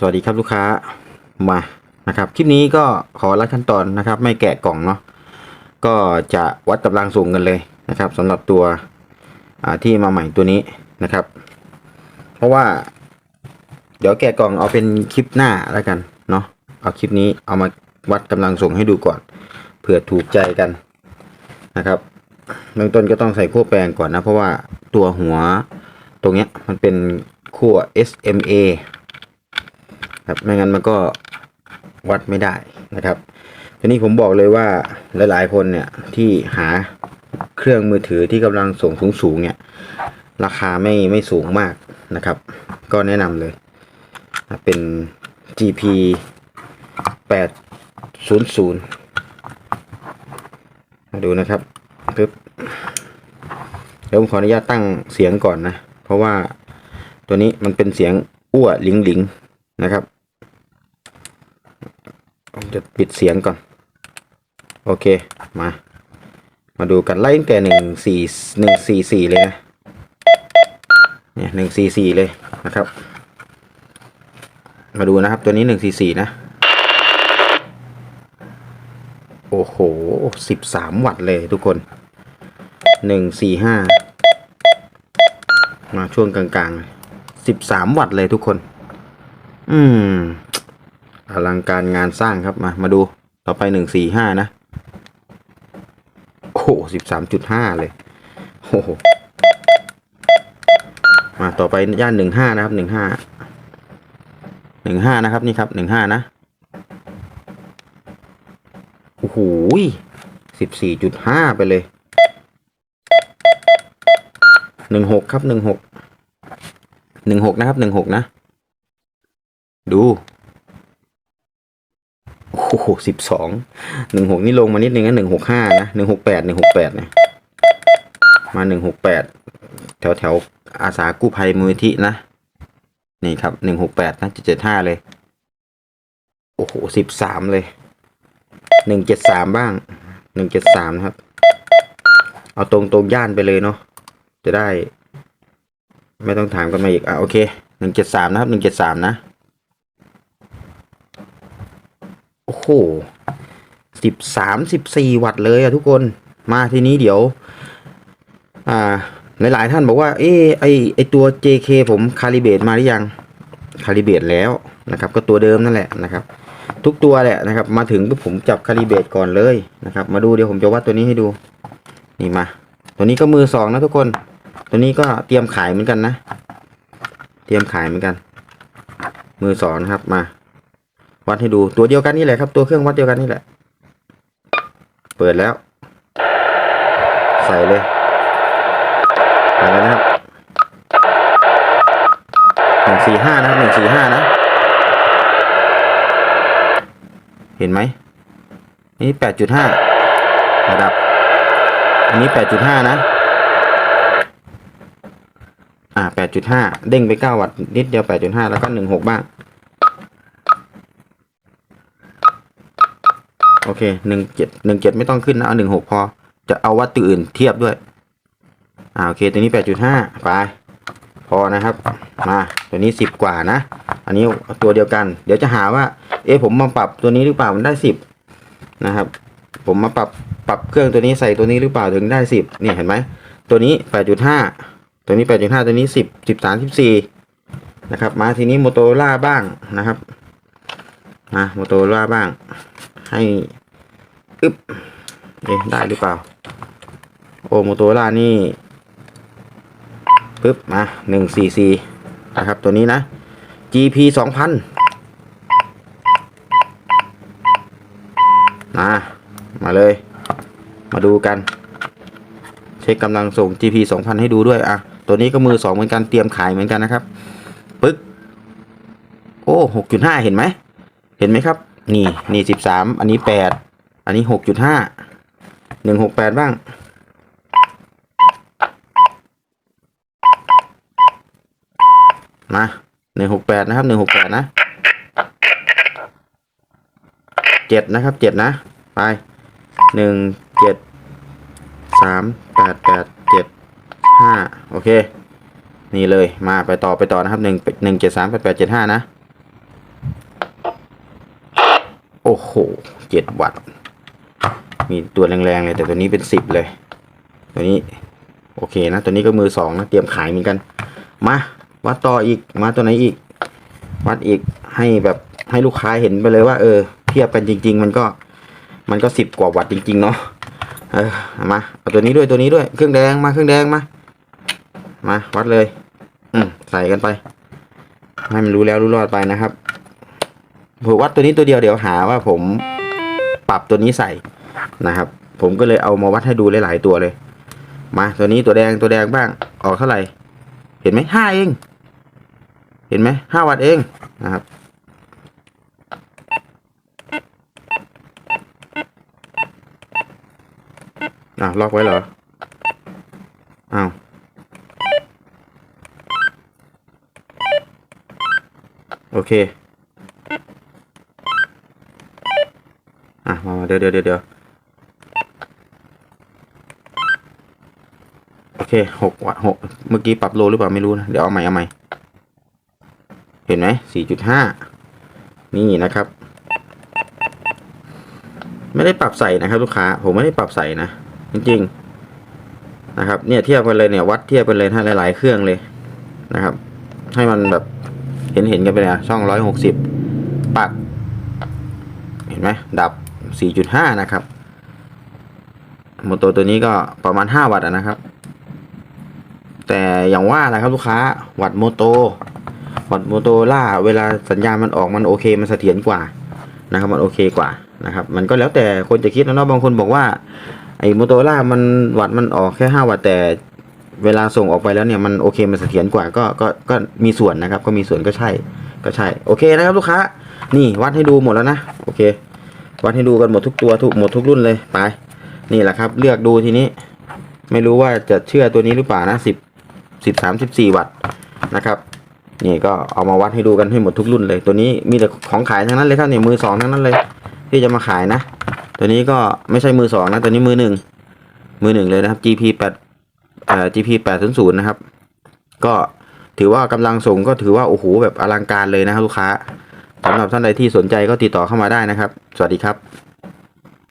สวัสดีครับลูกค้ามานะครับ คลิปนี้ก็ขอรัดขั้นตอนนะครับ ไม่แกะกล่องเนาะก็จะวัดกำลังส่งกันเลยนะครับสำหรับตัวที่มาใหม่ตัวนี้นะครับ เพราะว่า เดี๋ยวแกะกล่องเอาเป็นคลิปหน้าแล้วกันเนาะเอาคลิปนี้เอามาวัดกำลังส่งให้ดูก่อนเผื่อถูกใจกันนะครับเบื้องต้นก็ต้องใส่ขั้วแปลงก่อนนะ เพราะว่าตัวหัวตรงเนี้ยมันเป็นขั้ว SMA ครับไม่งั้นมันก็วัดไม่ได้นะครับทีนี้ผมบอกเลยว่าหลาย ๆ คนเนี่ยที่หาเครื่องมือถือที่กำลังส่งสูงๆเนี่ย ราคาไม่ไม่สูงมากนะครับ ก็แนะนำเลยเป็น GP 800มาดูนะครับปึ๊บเดี๋ยวผมขออนุญาตตั้งเสียงก่อนนะ เพราะว่าตัวนี้มันเป็นเสียงอ้วหลิงหลิงนะครับ จะปิดเสียงก่อน โอเค มา มาดูกันไล่ตั้งแต่หนึ่งสี่หนึ่งสี่สี่เลยนะ เนี่ยหนึ่งสี่สี่เลยนะครับ มาดูนะครับตัวนี้หนึ่งสี่สี่นะ โอ้โหสิบสามวัตต์เลยทุกคนหนึ่งสี่ห้ามาช่วงกลางๆสิบสามวัตต์เลยทุกคน อืม อลังการงานสร้างครับมามาดูต่อไปหนึ่งสี่ห้านะ โอ้สิบสามจุดห้าเลยโอ้โหมาต่อไปย่านหนึ่งห้านะครับหนึ่งห้าหนึ่งห้านะครับนี่ครับหนึ่งห้านะโอ้โหสิบสี่จุดห้าไปเลยหนึ่งหกครับหนึ่งหกหนึ่งหกนะครับหนึ่งหกนะ ดู โอ้โหสิบสองหนึ่งหกนี่ลงมานิดนึงนะหนึ่งหกห้านะหนึ่งหกแปดหนึ่งหกแปดเนี่ยมาหนึ่งหกแปดแถวแถวอาสากู้ภัยมูลที่นะ นี่ครับหนึ่งหกแปดนะเจ็ดเจ็ดห้าเลย โอ้โหสิบสามเลยหนึ่งเจ็ดสามบ้างหนึ่งเจ็ดสามนะครับ เอาตรงตรงย่านไปเลยเนาะจะได้ ไม่ต้องถามกันมาอีกอะโอเคหนึ่งเจ็ดสามนะครับหนึ่งเจ็ดสามนะ โอ้โหสิบสามสิบสี่วัตต์เลยอะทุกคนมาทีนี้เดี๋ยว อ่า หลาย ๆ ท่านบอกว่า เออไอไอตัว JK ผมคาลิเบตมาหรือยัง คาลิเบตแล้วนะครับ ก็ตัวเดิมนั่นแหละนะครับ ทุกตัวแหละนะครับ มาถึงปุ๊บผมจับคาลิเบตก่อนเลยนะครับ มาดูเดี๋ยวผมจะวัดตัวนี้ให้ดู นี่มา ตัวนี้ก็มือสองนะทุกคน ตัวนี้ก็เตรียมขายเหมือนกันนะ เตรียมขายเหมือนกัน มือสองนะครับมา วัดให้ดูตัวเดียวกันนี่แหละครับ ตัวเครื่องวัดเดียวกันนี่แหละ เปิดแล้ว ใส่เลยไปแล้วนะครับหนึ่งสี่ห้านะครับหนึ่งสี่ห้านะ เห็นไหมนี่แปดจุดห้าระดับ อันนี้แปดจุดห้านะ อ่าแปดจุดห้าเด้งไปเก้าวัตต์นิดเดียวแปดจุดห้าแล้วก็หนึ่งหกบ้าง โอเคหนึ่งเจ็ดหนึ่งเจ็ดไม่ต้องขึ้นนะเอาหนึ่งหกพอ จะเอาวัดตัวอื่นเทียบด้วย อ่าโอเค ตัวนี้แปดจุดห้าไปพอนะครับ มาตัวนี้สิบกว่านะ อันนี้ตัวเดียวกัน เดี๋ยวจะหาว่า เอ๊ะผมมาปรับตัวนี้หรือเปล่ามันได้สิบนะครับ ผมมาปรับปรับเครื่องตัวนี้ใส่ตัวนี้หรือเปล่าถึงได้สิบนี่เห็นไหมตัวนี้แปดจุดห้าตัวนี้แปดจุดห้าตัวนี้สิบสิบสามสิบสี่นะครับ มาทีนี้โมโตโรล่าบ้างนะครับ มาโมโตโรล่าบ้าง ให้อึ๊บเอ๊ะได้หรือเปล่า โอโมโตล่านี่ปึ๊บมาหนึ่งสี่สี่นะครับตัวนี้นะ GP สองพันมามาเลย มาดูกัน เช็คกำลังส่ง GP สองพันให้ดูด้วยอะตัวนี้ก็มือสองเหมือนกันเตรียมขายเหมือนกันนะครับปึ๊กโอ้หกจุดห้าเห็นไหมเห็นไหมครับ นี่นี่สิบสามอันนี้แปดอันนี้หกจุดห้าหนึ่งหกแปดบ้าง มาหนึ่งหกแปดนะครับหนึ่งหกแปดนะเจ็ดนะครับเจ็ดนะ ไปหนึ่งเจ็ดสามแปดแปดเจ็ดห้าโอเค นี่เลยมาไปต่อไปต่อนะครับหนึ่งหนึ่งเจ็ดสามแปดแปดเจ็ดห้านะ โหเจ็ดวัตต์ มีตัวแรงๆเลยแต่ตัวนี้เป็นสิบเลย ตัวนี้ โอเคนะ ตัวนี้ก็มือสองนะ เตรียมขายเหมือนกัน มา วัดต่ออีก มาตัวไหนอีก วัดอีกให้แบบให้ลูกค้าเห็นไปเลยว่า เออ เทียบกันจริง ๆ มันก็ มันก็สิบกว่าวัตต์จริง ๆ เนาะ เออเอามาเอาตัวนี้ด้วยตัวนี้ด้วย เครื่องแดงมา เครื่องแดงมา มา วัดเลย อืมใส่กันไป ให้มันรู้แล้วรู้รอดไปนะครับ ผมวัดตัวนี้ตัวเดียวเดี๋ยวหาว่าผมปรับตัวนี้ใส่นะครับ ผมก็เลยเอามาวัดให้ดูหลาย ๆ ตัวเลย มาตัวนี้ตัวแดงตัวแดงบ้างออกเท่าไหร่ เห็นไหมห้าเอง เห็นไหมห้าวัตต์เองนะครับอะล็อกไว้เหรออ้าวโอเค อะ มามา เดี๋ยวเดี๋ยวเดี๋ยวโอเคหกวัตหกเมื่อกี้ปรับโลหรือเปล่าไม่รู้นะ เดี๋ยวเอาใหม่เอาใหม่ เห็นไหมสี่จุดห้านี่นะครับ ไม่ได้ปรับใส่นะครับ ลูกค้า ผมไม่ได้ปรับใส่นะ จริง ๆ นะครับ เนี่ยเทียบกันเลยเนี่ยวัดเทียบกันเลยถ้าหลาย ๆ เครื่องเลยนะครับ ให้มันแบบเห็นเห็นกันไปเลยช่องร้อยหกสิบปัดเห็นไหมดับ สี่จุดห้านะครับโมโตตัวนี้ก็ประมาณห้าวัตต์นะครับ แต่อย่างว่านะครับลูกค้าวัตต์โมโตวัตต์โมโตล่าเวลาสัญญาณมันออกมันโอเค มันเสถียรกว่านะครับมันโอเคกว่านะครับ มันก็แล้วแต่คนจะคิดนะเนาะบางคนบอกว่าไอ้โมโตล่ามันวัตต์มันออกแค่ห้าวัตต์แต่เวลาส่งออกไปแล้วเนี่ยมันโอเคมันเสถียรกว่าก็ก็ก็มีส่วนนะครับ ก็มีส่วนก็ใช่ก็ใช่ โอเคนะครับลูกค้า นี่วัดให้ดูหมดแล้วนะ โอเค วัดให้ดูกันหมดทุกตัวทุกหมดทุกรุ่นเลยไป นี่แหละครับ เลือกดูทีนี้ ไม่รู้ว่าจะเชื่อตัวนี้หรือเปล่านะสิบสิบสามสิบสี่วัตต์นะครับนี่ก็เอามาวัดให้ดูกันให้หมดทุกรุ่นเลย ตัวนี้มีแต่ของขายทั้งนั้นเลยครับเนี่ยมือสองทั้งนั้นเลย ที่จะมาขายนะ ตัวนี้ก็ไม่ใช่มือสองนะ ตัวนี้มือหนึ่งมือหนึ่งเลยนะครับ GP แปดเอ่อ GP แปดศูนย์ศูนย์นะครับ ก็ถือว่ากำลังส่งก็ถือว่าโอ้โหแบบอลังการเลยนะครับลูกค้า สำหรับท่านใดที่สนใจก็ติดต่อเข้ามาได้นะครับ สวัสดีครับ